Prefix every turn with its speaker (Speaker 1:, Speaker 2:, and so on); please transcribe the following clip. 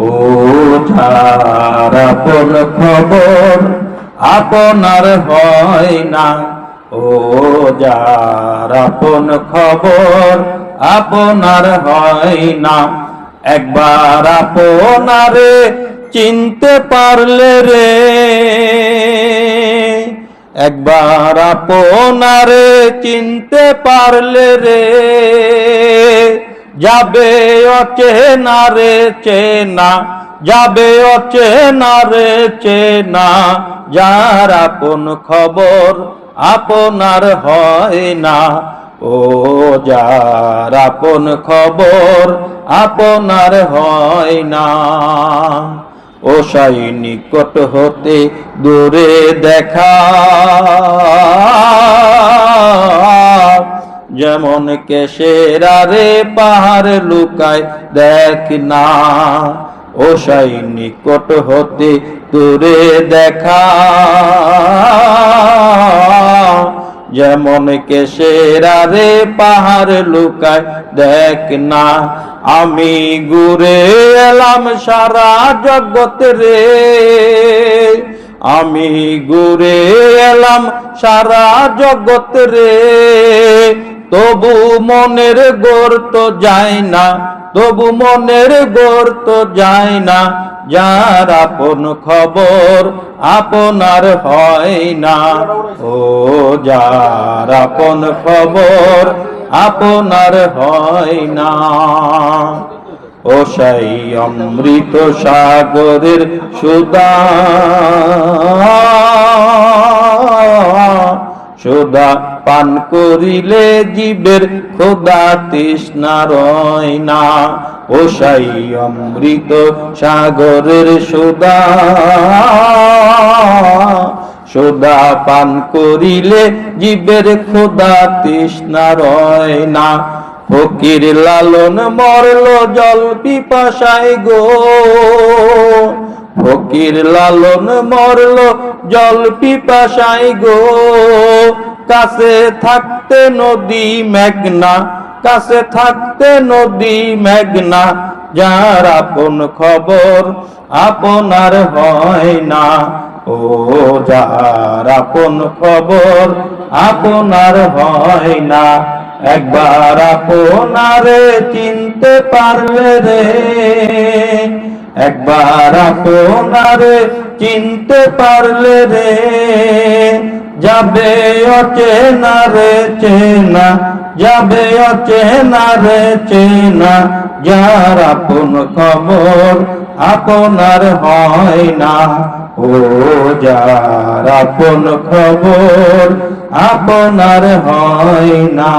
Speaker 1: ও আপন খবর আপনার হয় না। ও যার আপন খবর আপনার হয় না। একবার আপনারে চিনতে পারলে রে। একবার আপনারে চিনতে পারলে রে। যাবে অচেনা রে চেনা, যাবে অচেনা রে চেনা, যার আপন খবর আপনার হয় না। ও যার আপন খবর আপনার হয় না। ও সাই নিকট হতে দূরে দেখা। যেমন কেশের আরে পাহাড় লুকায়, দেখ না। ও সাই নিকট হতে দূরে দেখা। যেমন কেশের আরে পাহাড় লুকায়, দেখ না। আমি ঘুরে এলাম সারা জগৎ রে। আমি ঘুরে এলাম সারা জগৎ রে। তবু মনের গোর তো যায় না, তবু মনের গোর তো যায় না, যার আপন খবর আপনার হয় না। ও যার আপন খবর আপনার হয় না। ও সেই অমৃত সাগরের সুদা সুদা পান করিলে জীবের খোদা তৃষ্ণা রয় না। ও সাই অমৃত সাগরের সোদা। সোদা পান করিলে জীবের খোদা তৃষ্ণা রয় না। ফকির লালন মরল জল পিপাসায় গো। ফকির লালন মরল জল পিপাসায় গো। কাছে থাকতে নদী মেঘনা, কাছে থাকতে নদী মেঘনা, যার আপন খবর আপনার হয় না। ও যার আপন খবর আপনার হয় না। একবার আপনারে চিনতে পারলে রে, একবার আপনারে চিনতে পারলে রে। যাবে অচেনা রে চেনা, যাবে অচেনা রে চেনা, যার আপন খবর আপনার হয় না। ও যার আপন খবর আপনার হয় না।